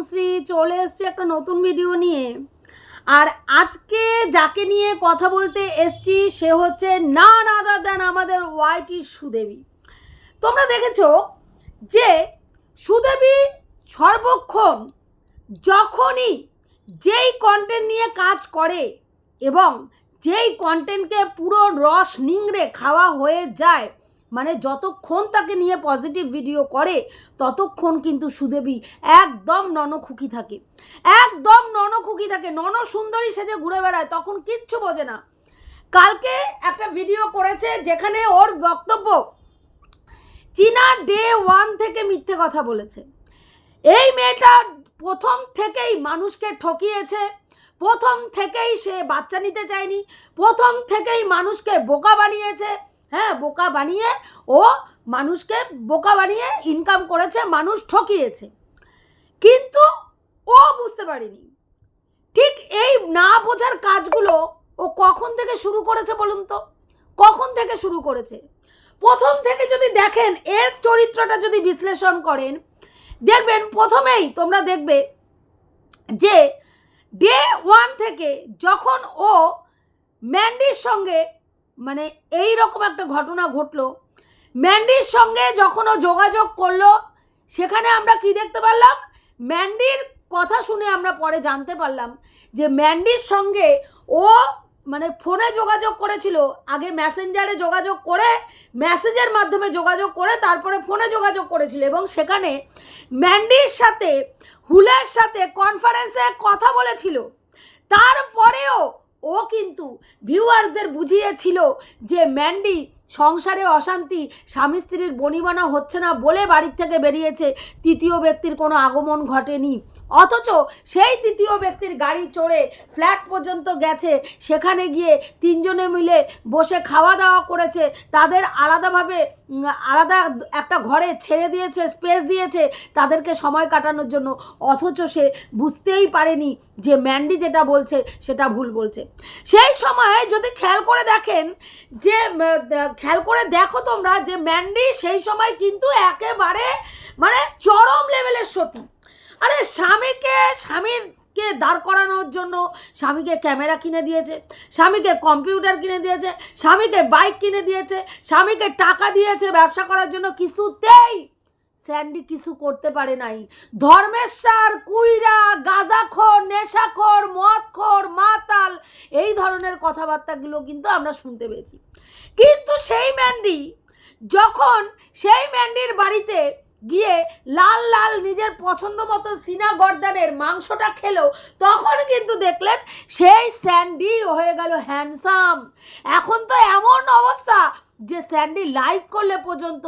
তনুশ্রী চলে এসছে একটা নতুন ভিডিও নিয়ে। আর আজকে যাকে নিয়ে কথা বলতে এসছি, সে হচ্ছে না আদার দেন আমাদের ওয়াইটি সুদেবী। তোমরা দেখেছ যে সুদেবী সর্বক্ষণ যখনই যেই কন্টেন্ট নিয়ে কাজ করে এবং যেই কন্টেন্টকে পুরো রস নিংড়ে খাওয়া হয়ে যায় মানে যতক্ষণ তাকে নিয়ে পজিটিভ ভিডিও করে, ততক্ষণ কিন্তু সুদেবী একদম ননখুকি থাকে। একদম ননখুকি থাকে। নন সুন্দরী সেজে ঘুরে বেড়ায়, তখন কিচ্ছু বোঝে না। কালকে একটা ভিডিও করেছে যেখানে ওর বক্তব্য, চীনা ডে ওয়ান থেকে মিথ্যে কথা বলেছে। এই মেয়েটা প্রথম থেকেই মানুষকে ঠকিয়েছে, প্রথম থেকেই সে বাচ্চা নিতে চায়নি, প্রথম থেকেই মানুষকে বোকা বানিয়েছে হ্যাঁ বোকা বানিয়ে ও মানুষকে বোকা বানিয়ে ইনকাম করেছে, মানুষ ঠকিয়েছে। কিন্তু ও বুঝতে পারেনি। ঠিক এই না বোঝার কাজগুলো ও কখন থেকে শুরু করেছে বলুন তো? কখন থেকে শুরু করেছে? প্রথম থেকে যদি দেখেন, এর চরিত্রটা যদি বিশ্লেষণ করেন, দেখবেন প্রথমেই তোমরা দেখবে যে ডে ওয়ান থেকে যখন ও ম্যান্ডির সঙ্গে মানে এই রকম একটা ঘটনা ঘটলো। ম্যান্ডির সঙ্গে যখন ও যোগাযোগ করল, সেখানে আমরা কি দেখতে পারলাম? ম্যান্ডির কথা শুনে আমরা পরে জানতে পারলাম যে ম্যান্ডির সঙ্গে ও মানে ফোনে যোগাযোগ করেছিল, আগে মেসেঞ্জারে যোগাযোগ করে, মেসেজের মাধ্যমে যোগাযোগ করে, তারপরে ফোনে যোগাযোগ করেছিল এবং সেখানে ম্যান্ডির সাথে, হুলের সাথে কনফারেন্সে কথা বলেছিল। তারপরেও ও কিন্তু ভিউয়ার্সদের বুঝিয়েছিল যে ম্যান্ডি সংসারে অশান্তি, স্বামী স্ত্রীর বনিবনা হচ্ছে না বলে বাড়ির থেকে বেরিয়েছে। তৃতীয় ব্যক্তির কোনো আগমন ঘটেনি। অথচ সেই তৃতীয় ব্যক্তির গাড়ি চড়ে ফ্ল্যাট পর্যন্ত গেছে। সেখানে গিয়ে তিনজনে মিলে বসে খাওয়া দাওয়া করেছে। তাদের আলাদাভাবে আলাদা একটা ঘরে ছেড়ে দিয়েছে, স্পেস দিয়েছে তাদেরকে সময় কাটানোর জন্য। অথচ সে বুঝতেই পারেনি যে ম্যান্ডি যেটা বলছে সেটা ভুল বলছে। সেই সময় যদি খেয়াল করে দেখেন যে খেয়াল করে দেখো তোমরা যে ম্যান্ডি সেই সময় কিন্তু একেবারে মানে চরম লেভেলের সতী। আরে স্বামীকে স্বামীর কে দাঁড় করানোর জন্য স্বামীকে ক্যামেরা কিনে দিয়েছে, স্বামীকে কম্পিউটার কিনে দিয়েছে, স্বামীকে বাইক কিনে দিয়েছে, স্বামীকে টাকা দিয়েছে ব্যবসা করার জন্য কিছুতেই স্যান্ডি কিছু করতে পারে নাই। ধর্মেশ্বর, কুইরা, গাঁজাখোর, নেশাখোর, মদখোর, মাতাল, এই ধরনের কথাবার্তাগুলো কিন্তু আমরা শুনতে পেয়েছি। কিন্তু সেই ম্যান্ডি যখন সেই ম্যান্ডির বাড়িতে গিয়ে লাল লাল নিজের পছন্দ মতো সিনা গর্দানের মাংসটা খেলো, তখন কিন্তু দেখলেন সেই স্যান্ডি হয়ে গেল হ্যান্ডসাম এখন তো এমন অবস্থা যে স্যান্ডি লাইভ করলে পর্যন্ত,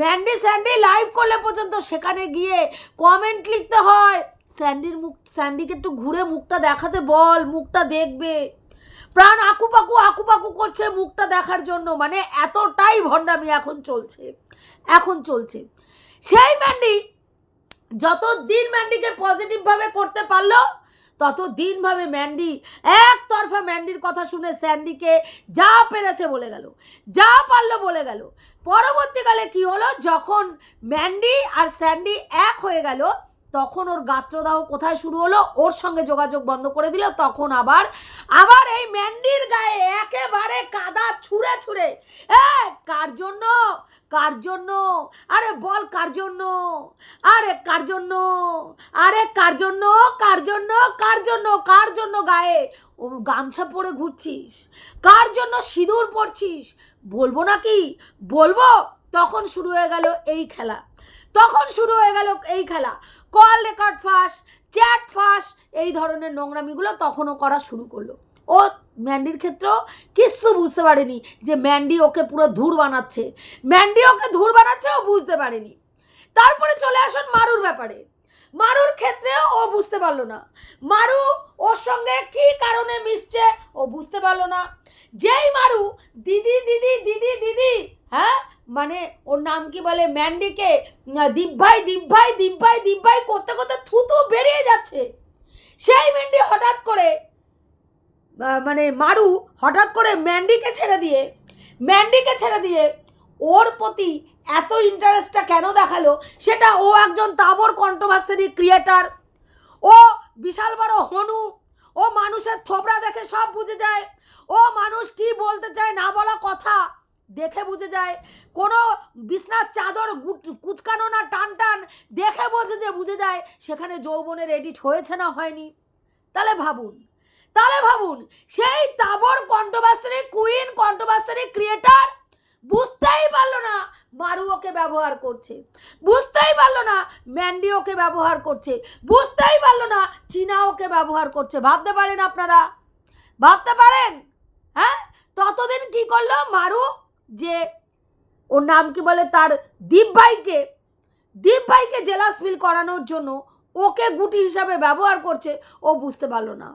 ম্যান্ডি স্যান্ডি লাইভ করলে পর্যন্ত সেখানে গিয়ে কমেন্ট লিখতে হয়। স্যান্ডির মুখ, স্যান্ডিকে একটু ঘুরে মুখটা দেখাতে বল, মুখটা দেখবে। প্রাণ আকুপাকু আকুপাকু করছে মুখটা দেখার জন্য। মানে এতটাই ভণ্ডামি এখন চলছে এখন চলছে। সেই ম্যান্ডি যত দিন ম্যান্ডিকে পজিটিভভাবে করতে পারল তত দিনভাবে ম্যান্ডি একতরফা ম্যান্ডির কথা শুনে স্যান্ডিকে যা পেরেছে বলে গেল, যা পারল বলে গেল। পরবর্তীকালে কি হলো? যখন ম্যান্ডি আর স্যান্ডি এক হয়ে গেল তখন ওর গাত্রদাহ কোথায় শুরু হলো? ওর সঙ্গে যোগাযোগ বন্ধ করে দিল। তখন আবার আবার এই ম্যান্ডির গায়ে একেবারে কাদা ছুঁড়ে ছুঁড়ে। এ কার জন্য? কার জন্য? আরে বল, কার জন্য? আরে কার জন্য? আরে কার জন্য? কার জন্য? কার জন্য? কার জন্য গায়ে? ও গামছা পরে ঘুরছিস। কার জন্য সিঁদুর পরছিস? বলব নাকি? বলব? তখন শুরু হয়ে গেল এই খেলা। তখন শুরু হয়ে গেল এই খেলা। কল রেকর্ড ফাঁস, চ্যাট ফাঁস, এই ধরনের নোংরামিগুলো তখনও করা শুরু করল। ও ম্যান্ডির ক্ষেত্রেও কিচ্ছু বুঝতে পারেনি যে ম্যান্ডি ওকে পুরো ধুর বানাচ্ছে। ম্যান্ডি ওকে ধুর বানাচ্ছে, ও বুঝতে পারেনি। তারপরে চলে আসুন মারুর ব্যাপারে। মারুর ক্ষেত্রেও ও বুঝতে পারল না। মারু ওর সঙ্গে কি কারণে মিশছে, ও বুঝতে পারল না। যেই মারু, দিদি দিদি দিদি দিদি হ্যাঁ? মানে ওর নাম কি বলে? ম্যান্ডিকে? উম, দিব্যাই দিব্যাই দিব্যাই দিব্যাই করতে করতে থুতু বেরিয়ে যাচ্ছে। সেই ম্যান্ডি হঠাৎ করে মানে মারু হঠাৎ করে ম্যান্ডিকে ছেড়ে দিয়ে ম্যান্ডিকে ছেড়ে দিয়ে ওর প্রতি এত ইন্টারেস্টটা কেন দেখাল? সেটা ও একজন তাবর কন্ট্রোভার্সারি ক্রিয়েটার ও বিশাল বড় হনু। ও মানুষের থোবড়া দেখে সব বুঝে যায়। ও মানুষ কি বলতে চায় না বলা কথা। দেখে বুঝে যায়। কোনো বিছনার চাদর কুচকানো না টান টান দেখে বোঝে যে বুঝে যায় সেখানে যৌবনের এডিট হয়েছে না হয়নি। তাহলে ভাবুন তাহলে ভাবুন, সেই তাবর কন্ট্রোভার্সারি কুইন কন্ট্রোভার্সারি ক্রিয়েটার বুঝতেই পারল না মারু ওকে ব্যবহার করছে। বুঝতেই পারল না ম্যান্ডি ওকে ব্যবহার করছে। বুঝতেই পারল না চীনা ওকে ব্যবহার করছে। ভাবতে পারেন আপনারা? ভাবতে পারেন? হ্যাঁ? ততদিন কি করল মারু যে ওর নাম কি বলে? তার দীপ ভাইকে দীপ ভাইকে জেলাস ফিল করানোর জন্য ওকে গুটি হিসাবে ব্যবহার করছে, ও বুঝতে পারল না।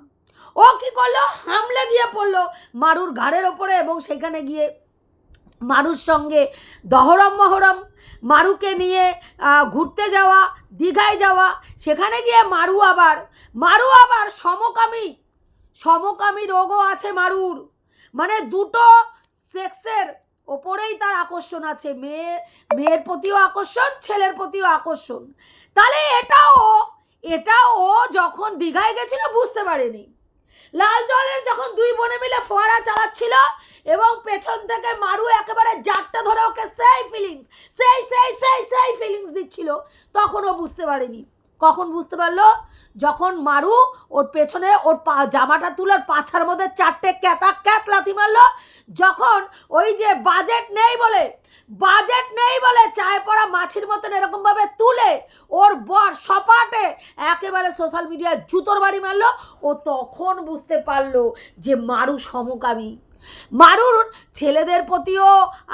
ও কি করল? হামলে গিয়ে পড়ল মারুর ঘাড়ের ওপরে এবং সেখানে গিয়ে মারুর সঙ্গে দহরম মহরম, মারুকে নিয়ে ঘুরতে যাওয়া, দীঘায় যাওয়া, সেখানে গিয়ে মারু আবার মারু আবার সমকামী সমকামী রোগও আছে মারুর। মানে দুটো সেক্সের ওপরেই তার আকর্ষণ আছে মেয়ে মেয়ের প্রতিও আকর্ষণ, ছেলের প্রতিও আকর্ষণ। তাহলে এটাও এটাও ও যখন দীঘায় গেছিল বুঝতে পারেনি। লাল জলের যখন দুই বোনে মিলে ফোয়ারা চালাচ্ছিল এবং পেছন থেকে মারু একেবারে জাতটা ধরে ওকে সেই ফিলিংস সেই সেই সেই সেই ফিলিংস দিচ্ছিল, তখন ও বুঝতে পারেনি। কখন বুঝতে পারল? যখন মারু, ওর পেছনে ওর পা, জামাটা তুলে পাছার মধ্যে চারটে ক্যাতা ক্যাত লাথি মারলো। যখন ওই যে বাজেট নেই বলে বাজেট নেই বলে চায় পড়া মাছির মতন এরকমভাবে তুলে ওর বর সপাটে একেবারে সোশ্যাল মিডিয়ায় জুতোর বাড়ি মারলো। ও তখন বুঝতে পারল যে মারু সমকামী। মারুর ছেলেদের প্রতিও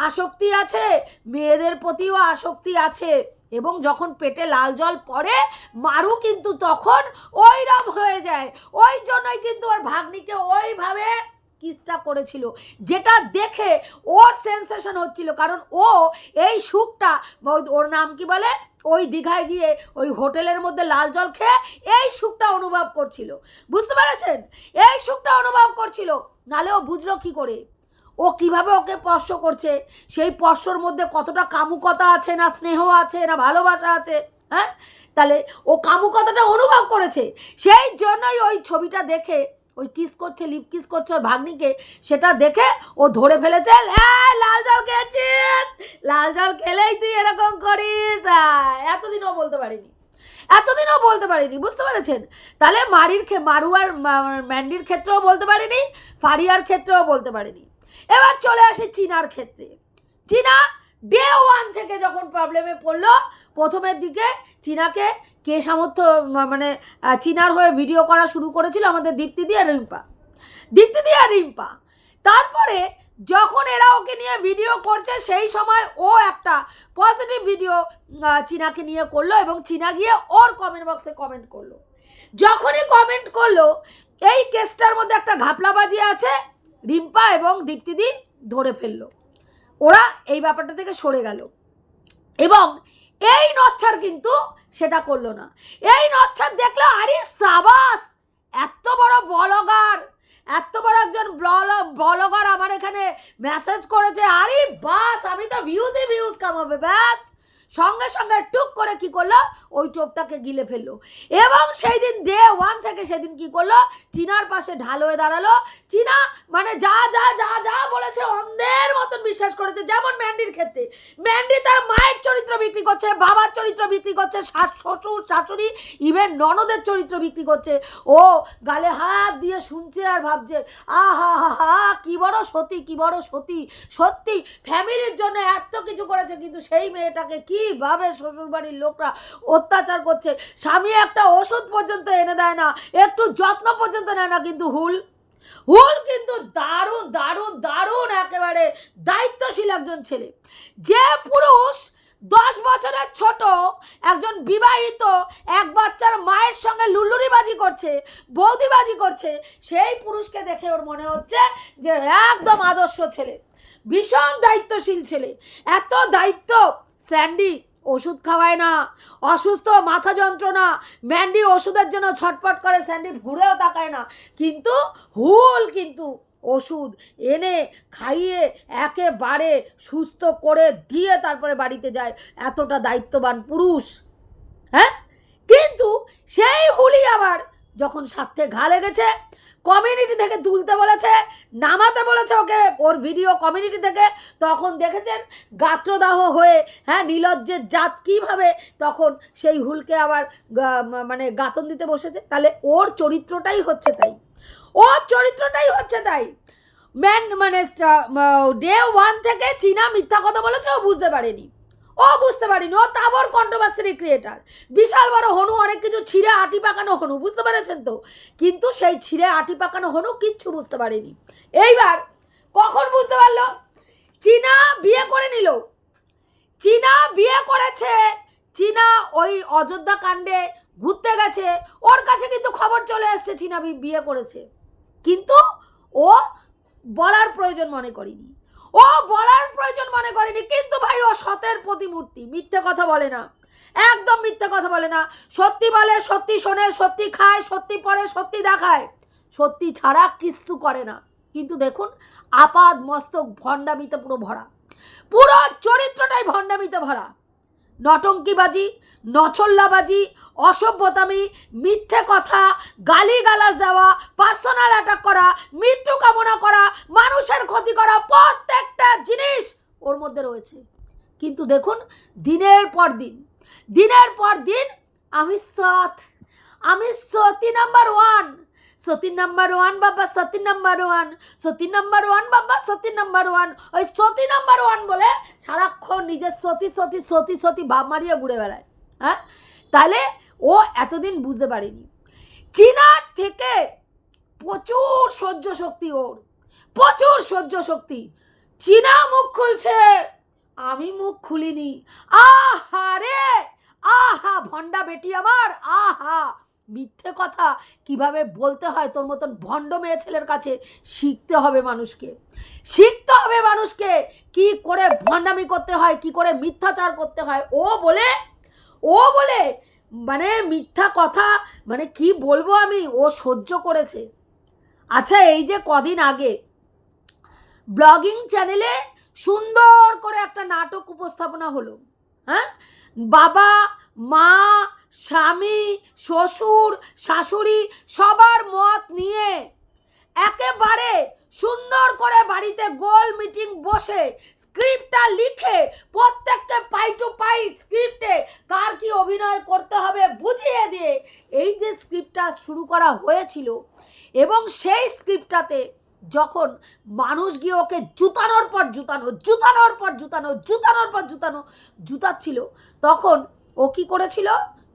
আসক্তি আছে, মেয়েদের প্রতিও আসক্তি আছে। এবং যখন পেটে লাল জল পড়ে, মারু কিন্তু তখন ওইরম হয়ে যায়। ওই জন্যই কিন্তু ওর ভাগ্নিকে ওইভাবে কিসটা করেছিল, যেটা দেখে ওর সেন্সেশন হচ্ছিল। কারণ ও এই সুখটা ওর নাম কি বলে? ওই দীঘায় গিয়ে ওই হোটেলের মধ্যে লাল জল খেয়ে এই সুখটা অনুভব করছিল। বুঝতে পেরেছেন? এই সুখটা অনুভব করছিল। নালে ও বুঝলো কি করে? ও কীভাবে ওকে স্পর্শ করছে? সেই স্পর্শর মধ্যে কতটা কামুকতা আছে না স্নেহ আছে না ভালোবাসা আছে? হ্যাঁ? তাহলে ও কামুকতাটা অনুভব করেছে। সেই জন্যই ওই ছবিটা দেখে ওই কিস করছে লিপ কিস করছে ওর ভাগ্নিকে সেটা দেখে ও ধরে ফেলেছে "এই, লাল জল খেয়েছিস লাল জল খেলেই তুই এরকম করিস। আহ, এতদিন ও বলতে পারিনি। এতদিনও বলতে পারিনি বুঝতে পেরেছেন? তাহলে মারির মারুয়ার ম্যান্ডির ক্ষেত্রেও বলতে পারিনি ফারিয়ার ক্ষেত্রেও বলতে পারিনি। এবার চলে আসি চীনার ক্ষেত্রে। চীনা ডে ওয়ান থেকে যখন প্রবলেমে পড়ল, প্রথমের দিকে চীনাকে কে সামর্থ্য মানে চীনার হয়ে ভিডিও করা শুরু করেছিল আমাদের দীপ্তি দিয়ে রিম্পা। দীপ্তি দিয়ে রিম্পা। তারপরে যখন এরা ওকে নিয়ে ভিডিও করছে, সেই সময় ও একটা পজিটিভ ভিডিও চীনাকে নিয়ে করল এবং চীনা গিয়ে ওর কমেন্ট বক্সে কমেন্ট করল। যখনই কমেন্ট করল, এই কেসটার মধ্যে একটা ঘাপলাবাজি আছে রিম্পা এবং দীপ্তিদি ধরে ফেলল। ওরা এই ব্যাপারটা থেকে সরে গেল। এবং এই নচ্ছার কিন্তু সেটা করল না। এই নচ্ছার দেখল, আরে সাবাস, এত বড় বলগার, এত বড় একজন ব্লগার আমার এখানে মেসেজ করেছে। আরে বাস, আমি তো ভিউজে ভিউজ কামাবে, ব্যাস। সঙ্গে সঙ্গে টুক করে কি করল? ওই চোপটাকে গিলে ফেলল। এবং সেই দিন ডে ওয়ান থেকে সেদিন কি করল? চীনার পাশে ঢাল হয়ে দাঁড়াল। চীনা মানে যা যা যা যা বলেছে অন্ধের মতন বিশ্বাস করেছে, যেমন ম্যান্ডির ক্ষেত্রে। ম্যান্ডি তার মায়ের চরিত্র বিক্রি করছে, বাবার চরিত্র বিক্রি করছে শ্বশুর, শাশুড়ি ইভেন ননদের চরিত্র বিক্রি করছে। ও গালে হাত দিয়ে শুনছে আর ভাবছে, আহা, হা হা হা কি বড় সতী, কি বড় সতী, সত্যি ফ্যামিলির জন্য এত কিছু করেছে, কিন্তু সেই মেয়েটাকে কীভাবে শ্বশুরবাড়ির লোকরা অত্যাচার করছে? স্বামী একটা ওষুধ পর্যন্ত এনে দেয় না, একটু যত্ন পর্যন্ত নেয় না কিন্তু হুল। হুল কিন্তু দারুণ দারুণ দারুণ একেবারে দায়িত্বশীল একজন ছেলে। যে পুরুষ দশ বছরের ছোট, একজন বিবাহিত, এক বাচ্চার মায়ের সঙ্গে লুল্লুরিবাজি করছে, বৌদিবাজি করছে, সেই পুরুষকে দেখে ওর মনে হচ্ছে যে একদম আদর্শ ছেলে। ভীষণ দায়িত্বশীল ছেলে। এত দায়িত্ব স্যান্ডি, ওষুধ খাওয়ায় না। অসুস্থ, মাথা যন্ত্রণা। ম্যান্ডি ওষুধের জন্য ছটপট করে, স্যান্ডি ঘুরেও তাকায় না। কিন্তু, হুল কিন্তু ওষুধ এনে খাইয়ে একেবারে সুস্থ করে দিয়ে তারপরে বাড়িতে যায়। এতটা দায়িত্ববান পুরুষ। হ্যাঁ? কিন্তু সেই হুলি আবার যখন স্বার্থে ঘা লেগেছে কমিউনিটি থেকে তুলতে বলেছে, নামাতে বলেছে ওকে, ওর ভিডিও কমিউনিটি থেকে। তখন দেখেছেন গাত্রদাহ হয়ে হ্যাঁ নীলজ্জের জাত কীভাবে তখন সেই হুলকে আবার মানে গাতন দিতে বসেছে। তাহলে ওর চরিত্রটাই হচ্ছে তাই। ওর চরিত্রটাই হচ্ছে তাই। ম্যান মানে ডে ওয়ান থেকে চীনা মিথ্যা কথা বলেছে, ও বুঝতে পারেনি। ও বুঝতে পারিনি, ও তাবর কন্ট্রোভার্সারি ক্রিয়েটার বিশাল বড় হনু, অনেক কিছু ছিঁড়ে আটি পাকানো হনু, বুঝতে পেরেছেন তো? কিন্তু সেই ছিঁড়ে আটি পাকানো হনু কিচ্ছু বুঝতে পারিনি। এইবার কখন বুঝতে পারল? চীনা বিয়ে করে নিল। চীনা বিয়ে করেছে, চীনা ওই অযোধ্যা কাণ্ডে ঘুরতে গেছে, ওর কাছে কিন্তু খবর চলে এসছে চীনা বিয়ে করেছে। কিন্তু ও বলার প্রয়োজন মনে করিনি। ও বলার প্রয়োজন মনে করেনি। কিন্তু ভাই, ও সতের প্রতিমূর্তি। মিথ্যে কথা বলে না। একদম মিথ্যে কথা বলে না। সত্যি বলে, সত্যি শোনে, সত্যি খায়, সত্যি পরে সত্যি দেখায়। সত্যি ছাড়া কিচ্ছু করে না। কিন্তু দেখুন, আপাদ মস্তক ভণ্ডামিতে পুরো ভরা। পুরো চরিত্রটাই ভণ্ডামিতে ভরা। নটঙ্কিবাজি, নছল্লাবাজি, অসভ্যতামি, মিথ্যে কথা গালি গালাজ দেওয়া, পার্সোনাল অ্যাটাক করা, মৃত্যু কামনা করা, মানুষের ক্ষতি করা প্রত্যেকটা জিনিস ওর মধ্যে রয়েছে। কিন্তু দেখুন, দিনের পর দিন, দিনের পর দিন আমি সৎ, আমি সতী নাম্বার ওয়ান। সতী নাম্বার ওয়ান বাবা, সতী নাম্বার ওয়ান, সতী নাম্বার ওয়ান বাবা, সতী নাম্বার ওয়ান। ওই সতী নাম্বার ওয়ান বলে সারাক্ষণ নিজের সতী সতী সতী সতী ভাব মারিয়ে ঘুরে বেড়ায়। হ্যাঁ? তাহলে ও এতদিন বুঝতে পারেনি। চীনার থেকে প্রচুর সহ্য শক্তি ওর, প্রচুর সহ্য শক্তি। চীনা মুখ খুলছে, আমি মুখ খুলিনি। আহা রে! আহা ভন্ডা বেটি আমার, আহা। মিথ্যে কথা কীভাবে বলতে হয়? তোর মতন ভণ্ড মেয়ে ছেলের কাছে শিখতে হবে মানুষকে। শিখতে হবে মানুষকে কি করে ভণ্ডামি করতে হয়, কি করে মিথ্যাচার করতে হয়। ও বলে ও বলে মানে মিথ্যা কথা মানে কি বলব আমি? ও সহ্য করেছে। আচ্ছা এই যে কদিন আগে ব্লগিং চ্যানেলে সুন্দর করে একটা নাটক উপস্থাপনা হলো। হ্যাঁ? বাবা, মা স্বামী, শ্বশুর, শাশুড়ি সবার মত নিয়ে একেবারে সুন্দর করে বাড়িতে গোল মিটিং বসে স্ক্রিপ্টটা লিখে প্রত্যেককে পাই টু পাই স্ক্রিপ্টে কার কি অভিনয় করতে হবে বুঝিয়ে দিয়ে এই যে স্ক্রিপ্টটা শুরু করা হয়েছিল এবং সেই স্ক্রিপ্টটাতে যখন মানুষ গিয়ে ওকে জুতানোর পর জুতানো, জুতানোর পর জুতানো, জুতানোর পর জুতানো, জুতাচ্ছিল, তখন ও কি করেছিল?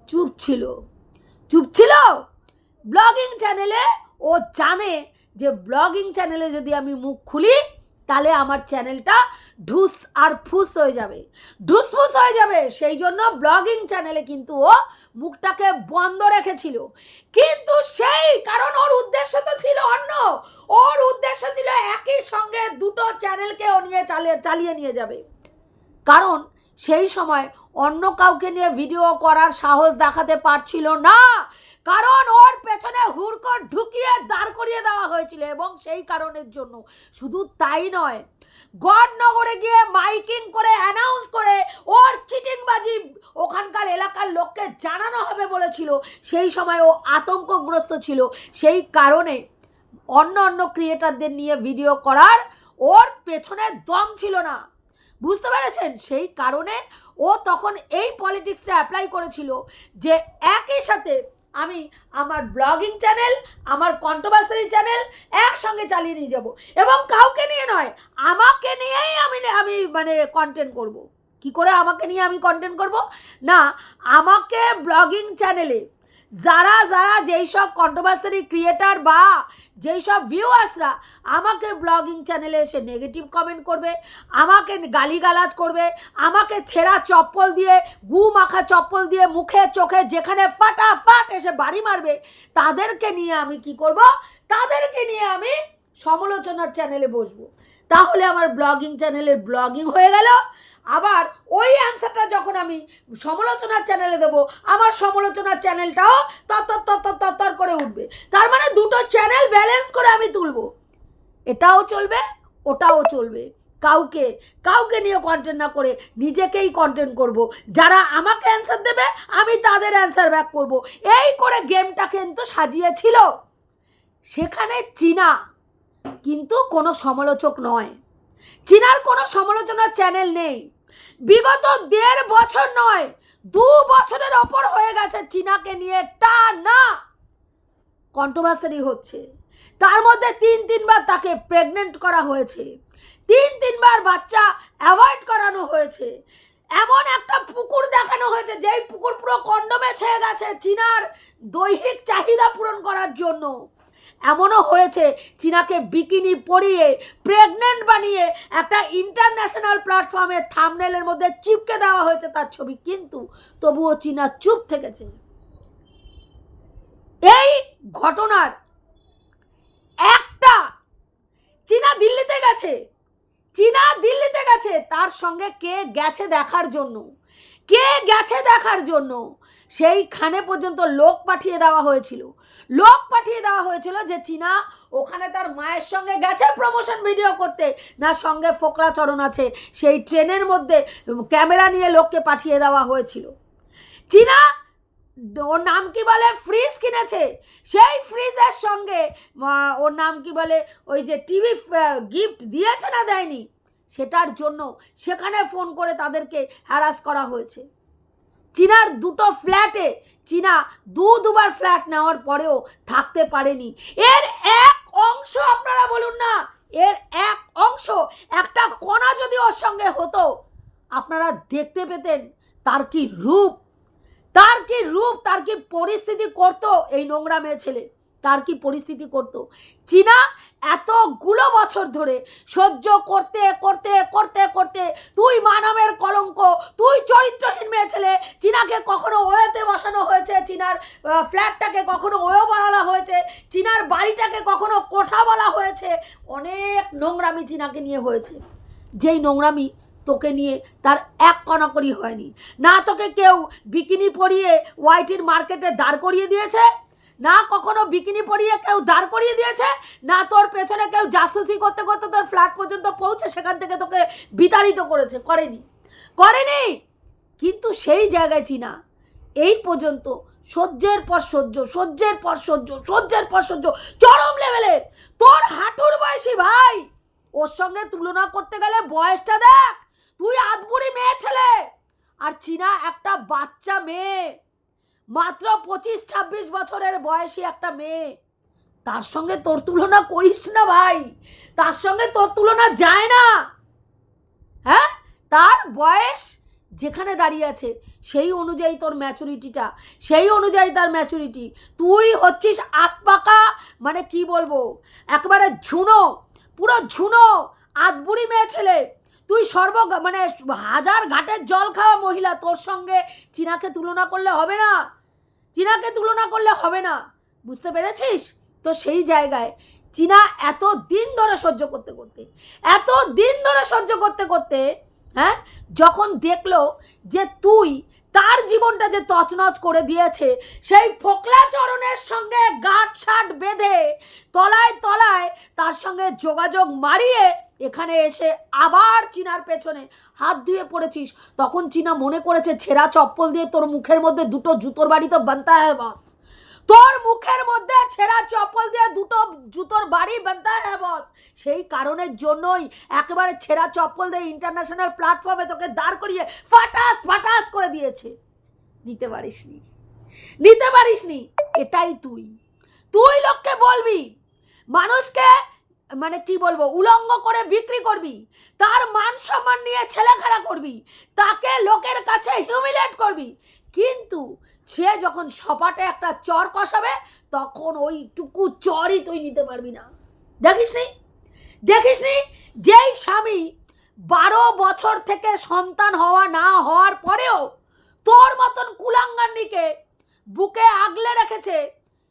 চুপ ছিল। চুপ ছিল? ব্লগিং চ্যানেলে ও জানে যে ব্লগিং চ্যানেলে যদি আমি মুখ খুলি, তাহলে আমার চ্যানেলটা ঢুস আর ফুস হয়ে যাবে। ঢুসফুস হয়ে যাবে। সেই জন্য ব্লগিং চ্যানেলে কিন্তু ও মুখটাকে বন্ধ রেখেছিল। কিন্তু সেই কারণ ওর উদ্দেশ্য তো ছিল অন্য। ওর উদ্দেশ্য ছিল একই সঙ্গে দুটো চ্যানেলকে ও নিয়ে চালিয়ে চালিয়ে নিয়ে যাবে। কারণ সেই সময় অন্য কাউকে নিয়ে ভিডিও করার সাহস দেখাতে পারছিল না। কারণ ওর পেছনে হুড়কো ঢুকিয়ে দাঁড় করিয়ে দেওয়া হয়েছিল এবং সেই কারণের জন্য। শুধু তাই নয়, গড়নগরে গিয়ে মাইকিং করে অ্যানাউন্স করে ওর চিটিংবাজি ওখানকার এলাকার লোককে জানানো হবে বলেছিল। সেই সময় ও আতঙ্কগ্রস্ত ছিল। সেই কারণে অন্য অন্য ক্রিয়েটারদের নিয়ে ভিডিও করার ওর পেছনে দম ছিল না। বুঝতে পেরেছেন? সেই কারণে ও তখন এই পলিটিক্সটা অ্যাপ্লাই করেছিল যে একই সাথে আমি আমার ব্লগিং চ্যানেল আমার কন্ট্রোভার্সারি চ্যানেল একসঙ্গে চালিয়ে নিয়ে যাব। এবং কাউকে নিয়ে নয়, আমাকে নিয়েই আমি আমি মানে কন্টেন্ট করব। কি করে আমাকে নিয়ে আমি কন্টেন্ট করব? না, আমাকে ব্লগিং চ্যানেলে যারা যারা যেই সব কন্ট্রোভার্সারি ক্রিয়েটার বা যেই সব ভিউয়ার্সরা আমাকে ব্লগিং চ্যানেলে এসে নেগেটিভ কমেন্ট করবে, আমাকে গালিগালাজ করবে, আমাকে ছেঁড়া চপ্পল দিয়ে, গু মাখা চপ্পল দিয়ে মুখে, চোখে যেখানে ফাটাফাট এসে বাড়ি মারবে, তাদেরকে নিয়ে আমি কি করব? তাদেরকে নিয়ে আমি সমালোচনার চ্যানেলে বসবো। তাহলে আমার ব্লগিং চ্যানেলের ব্লগিং হয়ে গেল। আবার ওই অ্যান্সারটা যখন আমি সমালোচনার চ্যানেলে দেবো, আমার সমালোচনার চ্যানেলটাও তত্তর তত্তর তত্তর করে উঠবে। তার মানে দুটো চ্যানেল ব্যালেন্স করে আমি তুলব। এটাও চলবে, ওটাও চলবে। কাউকে কাউকে নিয়ে কন্টেন্ট না করে নিজেকেই কন্টেন্ট করব। যারা আমাকে অ্যান্সার দেবে, আমি তাদের অ্যান্সার ব্যাক করব। এই করে গেমটা কিন্তু সাজিয়েছিল। সেখানে চীনা কিন্তু কোনো সমালোচক নয়। চীনার কোনো সমালোচনার চ্যানেল নেই। বিগত দেড় বছর নয়, দু বছরের ওপর হয়ে গেছে চীনাকে নিয়ে টানা কন্ট্রোভার্সারি হচ্ছে। তার মধ্যে তিন তিনবার তাকে প্রেগনেন্ট করা হয়েছে। তিন তিনবার বাচ্চা অ্যাভয়েড করানো হয়েছে। এমন একটা পুকুর দেখানো হয়েছে, যেই পুকুর পুরো কন্ডমে ছেয়ে গেছে চীনার দৈহিক চাহিদা পূরণ করার জন্য। এমনও হয়েছে, চীনাকে বিকিনি পরিয়ে প্রেগনেন্ট বানিয়ে একটা ইন্টারন্যাশনাল প্ল্যাটফর্মে থামনেলের মধ্যে চিপকে দেওয়া হয়েছে তার ছবি। কিন্তু তবুও চীনা চুপ থেকেছে। এই ঘটনার একটা চীনা দিল্লিতে গেছে। চীনা দিল্লিতে গেছে। তার সঙ্গে কে গেছে দেখার জন্য। কে গেছে দেখার জন্য? সেইখানে পর্যন্ত লোক পাঠিয়ে দেওয়া হয়েছিল। লোক পাঠিয়ে দেওয়া হয়েছিল যে চীনা ওখানে তার মায়ের সঙ্গে গেছে প্রমোশন ভিডিও করতে, না সঙ্গে ফোকলা চরণ আছে। সেই ট্রেনের মধ্যে ক্যামেরা নিয়ে লোককে পাঠিয়ে দেওয়া হয়েছিল। চীনা, ওর নাম কি বলে? ফ্রিজ কিনেছে। সেই ফ্রিজের সঙ্গে ওর নাম কি বলে? ওই যে টিভি গিফট দিয়েছে না দেয়নি? সেটার জন্য সেখানে ফোন করে তাদেরকে হ্যারাস করা হয়েছে। চীনার দুটো ফ্ল্যাটে চীনা দু দুবার ফ্ল্যাট নেওয়ার পরেও থাকতে পারেনি। এর এক অংশ আপনারা বলুন না, এর এক অংশ একটা কণা যদি ওর সঙ্গে হতো, আপনারা দেখতে পেতেন তার কি রূপ, তার কি রূপ, তার কি পরিস্থিতি করতো এই নোংরা মেয়ে ছেলে। তার কি পরিস্থিতি করতো? চীনা এতগুলো বছর ধরে সহ্য করতে করতে করতে করতে তুই মানবের কলঙ্ক, তুই চরিত্রহীন মেয়ে ছেলে, চীনাকে কখনো ওয়েতে বসানো হয়েছে, চীনার ফ্ল্যাটটাকে কখনো ওয়েও বানানো হয়েছে, চীনার বাড়িটাকে কখনো কোঠা বলা হয়েছে। অনেক নোংরামি চীনাকে নিয়ে হয়েছে। যেই নোংরামি তোকে নিয়ে তার এক কণাকড়ি হয়নি। না তোকে কেউ বিকিনি পরিয়ে ওয়াইটির মার্কেটে দাঁড় করিয়ে দিয়েছে? না কখনো বিকিনি পরিয়ে কেউ দাঁড় করিয়ে দিয়েছে, না তোর পেছনে কেউ জাসুসি করতে করতে তোর ফ্ল্যাট পর্যন্ত পৌঁছে সেখান থেকে তোকে বিতাড়িত করেছে। করেনি। করেনি। কিন্তু সেই জায়গায় চিনা, এই পর্যন্ত সহ্যের পর সহ্য, সহ্যের পর সহ্য, সহ্যের পর সহ্য, চরম লেভেলের তোর হাঁটুর বয়সী ভাই, ওর সঙ্গে তুলনা করতে গেলে বয়সটা দেখ, তুই আদবুড়ি মেয়ে ছেলে। আর চীনা একটা বাচ্চা মেয়ে। মাত্র পঁচিশ, ছাব্বিশ বছরের বয়সী একটা মেয়ে। তার সঙ্গে তোর তুলনা করিস না ভাই। তার সঙ্গে তোর তুলনা যায় না। হ্যাঁ? তার বয়স যেখানে দাঁড়িয়ে আছে, সেই অনুযায়ী তোর ম্যাচুরিটিটা সেই অনুযায়ী তার ম্যাচুরিটি তুই হচ্ছিস আতপাকা মানে কি বলব? একেবারে ঝুনো, পুরো ঝুনো আদবুড়ি মেয়ে ছেলে। তুই সর্ব মানে হাজার ঘাটের জল খাওয়া মহিলা, তোর সঙ্গে চীনাকে তুলনা করলে হবে না? চীনাকে তুলনা করলে হবে না। বুঝতে পেরেছিস? তো সেই জায়গায় চীনা এত দিন ধরে সহ্য করতে করতে, এত দিন ধরে সহ্য করতে করতে হ্যাঁ যখন দেখল যে তুই তার জীবনটা যে তছনছ করে দিয়েছে, সেই ফোকলা চরণের সঙ্গে গাঁট শাট বেঁধে তলায় তলায় তার সঙ্গে যোগাযোগ মারিয়ে এখানে এসে আবার চীনার পেছনে হাত ধুয়ে পড়েছিস। তখন চীনা মনে করেছে, ছেঁড়া চপ্পল দিয়ে তোর মুখের মধ্যে দুটো জুতোর বাড়ি তো বানতা হ্যাঁ বস। তোর মুখের মধ্যে ছেঁড়া চপ্পল দিয়ে দুটো জুতোর বাড়ি বানতা হ্যাঁ বস। সেই কারণের জন্যই একেবারে ছেঁড়া চপ্পল দিয়ে ইন্টারন্যাশনাল প্ল্যাটফর্মে তোকে দাঁড় করিয়ে ফাটাস ফাটাস করে দিয়েছে। নিতে পারিসনি। নিতে পারিসনি? এটাই তুই। তুই লোককে বলবি, মানুষকে মানে কি বলব, উলঙ্গ করে বিক্রি করবি, তার মান সম্মান নিয়ে ছেলে খেলা করবি, তাকে লোকের কাছে হিউমিলেট করবি। কিন্তু সে যখন সপাটে একটা চর কষাবে, তখন ওইটুকু চরই তুই নিতে পারবি না। দেখিসনি? দেখিসনি? যেই স্বামী বারো বছর থেকে সন্তান হওয়া না হওয়ার পরেও তোর মতন কুলাঙ্গান্নিকে বুকে আগলে রেখেছে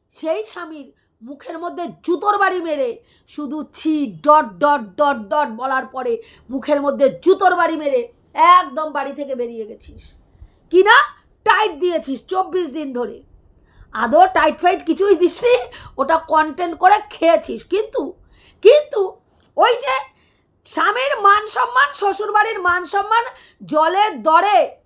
সেই স্বামীর মুখের মধ্যে জুতোর বাড়ি মেরে শুধু ছি, ডট ডট ডট ডট বলার পরে মুখের মধ্যে জুতোর বাড়ি মেরে একদম বাড়ি থেকে বেরিয়ে গেছিস। কি না? টাইট দিয়েছিস চব্বিশ দিন ধরে। আদৌ টাইট ফাইট কিছুই দিসনি? ওটা কন্টেন্ট করে খেয়েছিস। কিন্তু কিন্তু ওই যে স্বামীর মান সম্মান, শ্বশুরবাড়ির মান সম্মান জলের দরে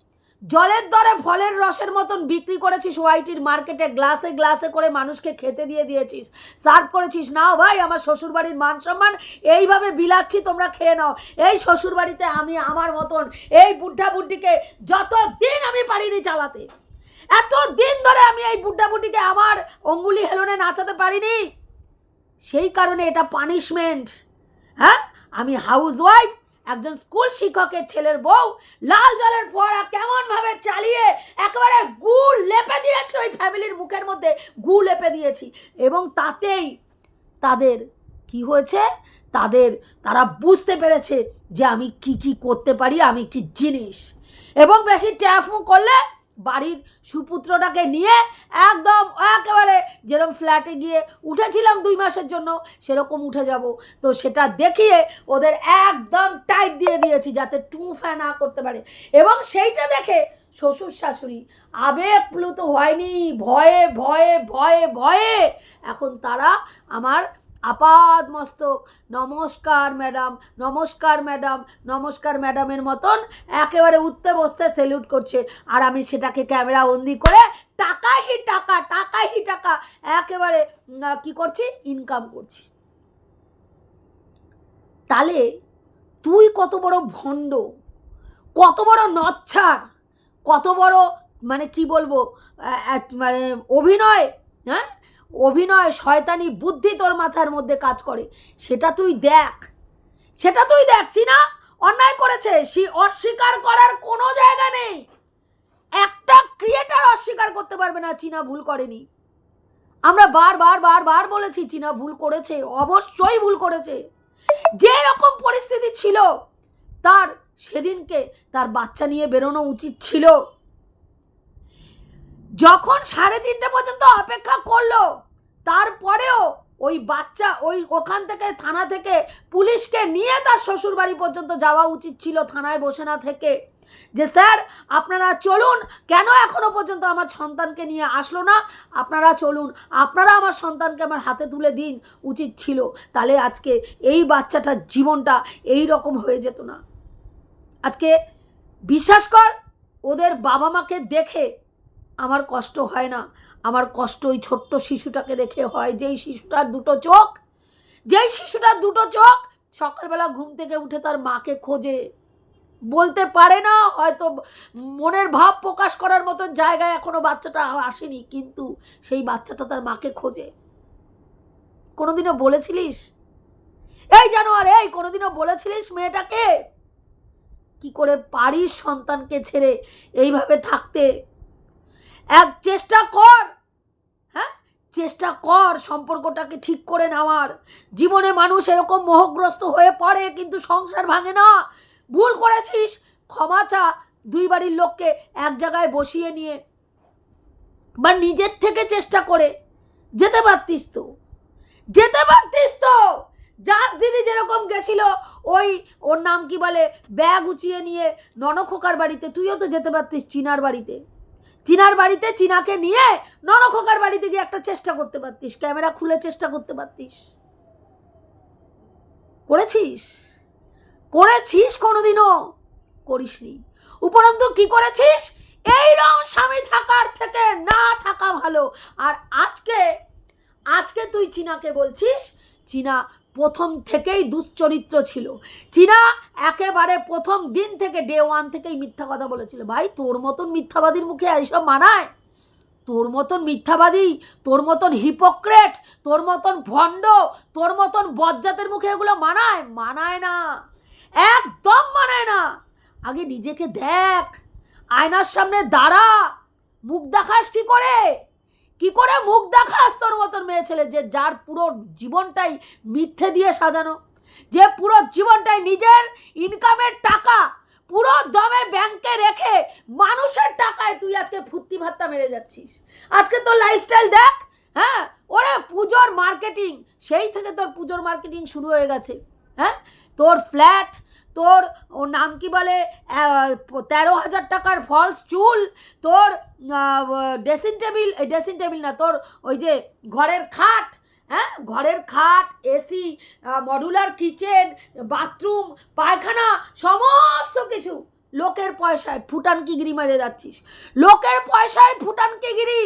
জলের দরে ফলের রসের মতন বিক্রি করেছিস ওয়াইটির মার্কেটে, গ্লাসে গ্লাসে করে মানুষকে খেতে দিয়ে দিয়েছিস, সার্ভ করেছিস। নাও ভাই, আমার শ্বশুরবাড়ির মান সম্মান এইভাবে বিলাচ্ছি, তোমরা খেয়ে নাও। এই শ্বশুরবাড়িতে আমি আমার মতন এই বুদ্ধা বুদ্ধিকে যত দিন আমি পারিনি চালাতে এত দিন ধরে আমি এই বুদ্ধা বুদ্ধিকে আমার অঙ্গুলি হেলনে নাচাতে পারিনি, সেই কারণে এটা পানিশমেন্ট হ্যাঁ? আমি হাউস ওয়াইফ একজন স্কুল শিক্ষকের ছেলের বউ লাল জলের ফোয়ারা কেমন ভাবে চালিয়ে একেবারে গু লেপে দিয়েছি ওই ফ্যামিলির মুখের মধ্যে গু লেপে দিয়েছি। এবং তাতেই তাদের কি হয়েছে? তাদের, তারা বুঝতে পেরেছে যে আমি কি কি করতে পারি, আমি কি জিনিস। এবং বেশি ট্যাফু করলে বাড়ির সুপুত্রটাকে নিয়ে একদম একেবারে যেরকম ফ্ল্যাটে গিয়ে উঠেছিলাম দুই মাসের জন্য, সেরকম উঠে যাব। তো সেটা দেখিয়ে ওদের একদম টাইট দিয়ে দিয়েছি যাতে টু ফ্যান না করতে পারে। এবং সেইটা দেখে শ্বশুর শাশুড়ি আবেগ প্লুত হয়নি, ভয়ে ভয়ে ভয়ে ভয়ে, এখন তারা আমার আপাদ মস্তক। নমস্কার ম্যাডাম নমস্কার ম্যাডাম, নমস্কার ম্যাডামের মতন একেবারে উঠতে বসতে সেলুট করছে। আর আমি সেটাকে ক্যামেরা বন্দি করে টাকা হি টাকা টাকা হি টাকা একেবারে কি করছি? ইনকাম করছি। তাহলে তুই কত বড় ভণ্ড, কত বড় নচ্ছার, কত বড় মানে কি বলব মানে অভিনয় হ্যাঁ? অভিনয় শয়তানি বুদ্ধি তোর মাথার মধ্যে কাজ করে। সেটা তুই দেখ। সেটা তুই দেখছি না অন্যায় করেছে, সে অস্বীকার করার কোনো জায়গা নেই। একটা ক্রিয়েটার অস্বীকার করতে পারবে না, চীনা ভুল করেনি। আমরা বারবার বারবার বলেছি, চীনা ভুল করেছে, অবশ্যই ভুল করেছে। যে রকম পরিস্থিতি ছিল, তার সেদিনকে তার বাচ্চা নিয়ে বেরোনো উচিত ছিল। যখন সাড়ে তিনটে পর্যন্ত অপেক্ষা করল, তারপরেও ওই বাচ্চা, ওই ওখান থেকে, থানা থেকে, পুলিশকে নিয়ে তার শ্বশুর বাড়ি পর্যন্ত যাওয়া উচিত ছিল থানায় বসে না থেকে। যে স্যার, আপনারা চলুন, কেন এখনও পর্যন্ত আমার সন্তানকে নিয়ে আসলো না? আপনারা চলুন, আপনারা আমার সন্তানকে আমার হাতে তুলে দিন উচিত ছিল। তাহলে আজকে এই বাচ্চাটার জীবনটা এই রকম হয়ে যেত না। আজকে, বিশ্বাস কর, ওদের বাবা মাকে দেখে আমার কষ্ট হয় না। আমার কষ্ট ওই ছোট্ট শিশুটাকে দেখে হয়, যেই শিশুটার দুটো চোখ, যেই শিশুটার দুটো চোখ, সকালবেলা ঘুম থেকে উঠে তার মাকে খোঁজে। বলতে পারে না, হয়তো মনের ভাব প্রকাশ করার মতন জায়গায় এখনও বাচ্চাটা আসেনি, কিন্তু সেই বাচ্চাটা তার মাকে খোঁজে। কোনোদিনও বলেছিলিস? এই জানোয়ার, এই কোনোদিনও বলেছিলিস মেয়েটাকে? কি করে পারিস সন্তানকে ছেড়ে এইভাবে থাকতে? এক চেষ্টা কর। হ্যাঁ? চেষ্টা কর সম্পর্কটাকে ঠিক করে নেওয়ার। জীবনে মানুষ এরকম মোহগ্রস্ত হয়ে পড়ে কিন্তু সংসার ভাঙে না। ভুল করেছিস। ক্ষমা চা। দুই বাড়ির লোককে এক জায়গায় বসিয়ে নিয়ে বা নিজের থেকে চেষ্টা করে। যেতে পারতিস তো। যেতে পারতিস তো। জাস দিদি যেরকম গেছিল, ওই, ওর নাম কি বলে? ব্যাগ উঁচিয়ে নিয়ে ননখোকার বাড়িতে। তুইও তো যেতে পারতিস চিনার বাড়িতে। চিনার বাড়িতে চিনাকে নিয়ে ননখোকার বাড়িতে গিয়ে একটা চেষ্টা করতে পারতিস, ক্যামেরা খুলে চেষ্টা করতে পারতিস। করেছিস? করেছিস কোনোদিনও? করিসনি। উপরন্তু কি করেছিস? এইরকম স্বামী থাকার থেকে না থাকা ভালো। আর আজকে আজকে তুই চীনাকে বলছিস, চীনা প্রথম থেকেই দুশ্চরিত্র ছিল। চীনা একেবারে প্রথম দিন থেকে ডে ওয়ান থেকেই মিথ্যা কথা বলেছিল। ভাই, তোর মতন মিথ্যাবাদীর মুখে এইসব মানায়? তোর মতন মিথ্যাবাদী, তোর মতন হিপোক্রেট তোর মতন ভণ্ড, তোর মতন বজ্জাতের মুখে এগুলো মানায়? মানায় না। একদম মানায় না। আগে নিজেকে দেখ। আয়নার সামনে দাঁড়া। মুখ দেখাস কি করে? কি করে মুখ দেখাস তোর মতন মেয়ে ছেলে যে যার পুরো জীবনটাই মিথ্যে দিয়ে সাজানো? যে পুরো জীবনটাই নিজের ইনকামের টাকা পুরো দমে ব্যাংকে রেখে মানুষের টাকায় তুই আজকে ফুর্তি ভাত্তা মেরে যাচ্ছিস। আজকে তোর লাইফস্টাইল দেখ হ্যাঁ? ওরে পুজোর মার্কেটিং সেই থেকে তোর পুজোর মার্কেটিং শুরু হয়ে গেছে। হ্যাঁ? তোর ফ্ল্যাট তোর ওর নাম কি বলে? তেরো হাজার টাকার ফলস চুল। তোর ড্রেসিং টেবিল ড্রেসিং টেবিল না, তোর ওই যে ঘরের খাট হ্যাঁ? ঘরের খাট এসি মডুলার কিচেন বাথরুম পায়খানা, সমস্ত কিছু। লোকের পয়সায় ফুটানকিগিরি মেরে যাচ্ছিস। লোকের পয়সায় ফুটানকিগিরি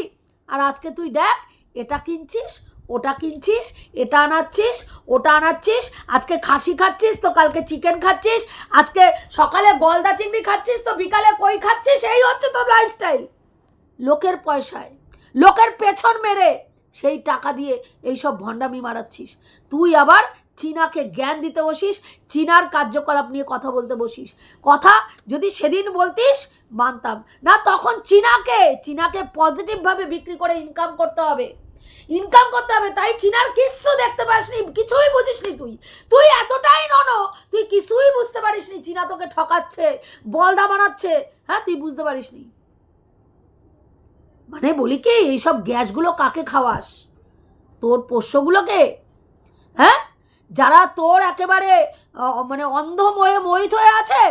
আর আজকে তুই দেখ, এটা কিনছিস ওটা কিনছিস, এটা আনাচ্ছিস, ওটা আনাচ্ছিস, আজকে খাসি খাচ্ছিস তো কালকে চিকেন খাচ্ছিস, আজকে সকালে গলদা চিংড়ি খাচ্ছিস তো বিকালে কই খাচ্ছিস, এই হচ্ছে তোর লাইফস্টাইল লোকের পয়সায়, লোকের পেছন মেরে সেই টাকা দিয়ে এইসব ভণ্ডামি মারাচ্ছিস। তুই আবার চীনাকে জ্ঞান দিতে বসিস, চীনার কার্যকলাপ নিয়ে কথা বলতে বসিস। কথা যদি সেদিন বলতিস, মানতাম। না, তখন চীনাকে চীনাকে পজিটিভভাবে বিক্রি করে ইনকাম করতে হবে। ইনকাম করতে হবে, তাই চিনার কিচ্ছু দেখতে পাসনি কিছুই বুঝিসনি তুই। তুই এতটাই নন, তুই কিছুই বুঝতে পারিসনি চীনা তোকে ঠকাচ্ছে, বলদা বানাচ্ছে হ্যাঁ তুই বুঝতে পারিসনি মানে বলি কি, এইসব গ্যাসগুলো কাকে খাওয়াস? তোর পোষ্যগুলোকে? হ্যাঁ? যারা তোর একেবারে মানে অন্ধময়ে মোহিত হয়ে আছে,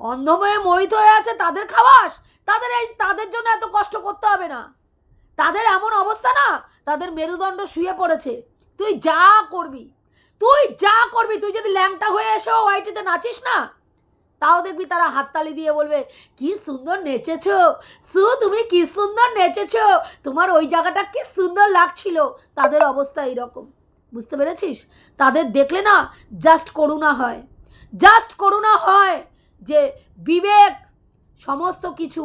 অন্ধময়ে মোহিত হয়ে আছে, তাদের খাওয়াস? তাদের এই, তাদের জন্য এত কষ্ট করতে হবে না। তাদের এমন অবস্থা না তাদের মেরুদণ্ড শুয়ে পড়েছে। তুই যা করবি, তুই যা করবি, তুই যদি ল্যাংটা হয়ে এসো ওয়াইটিতে নাচিস না? তাও দেখবি তারা হাততালি দিয়ে বলবে, কি সুন্দর নেচেছো, সু, তুমি কি সুন্দর নেচেছো, তোমার ওই জায়গাটা কি সুন্দর লাগছিল। তাদের অবস্থা এইরকম। বুঝতে পেরেছিস? তাদের দেখলে না জাস্ট করুণা হয়। জাস্ট করুণা হয় যে বিবেক সমস্ত কিছু,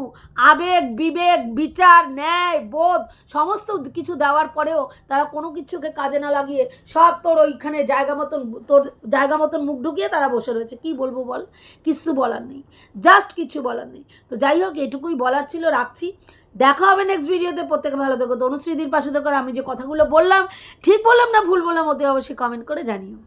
আবেগ, বিবেক, বিচার, ন্যায়, বোধ, সমস্ত কিছু দেওয়ার পরেও তারা কোনো কিছুকে কাজে না লাগিয়ে সব তোর ওইখানে জায়গা মতন, তোর জায়গা মতন মুখ ঢুকিয়ে তারা বসে রয়েছে। কি বলব বল? কিচ্ছু বলার নেই। জাস্ট কিছু বলার নেই। তো যাই হোক, এটুকুই বলার ছিল, রাখছি। দেখা হবে নেক্সট ভিডিওতে প্রত্যেকে ভালো থেকো। তনুশ্রীদির পাশে থেকো। আমি যে কথাগুলো বললাম, ঠিক বললাম না ভুল বললাম, অতি অবশ্যই কমেন্ট করে জানিও।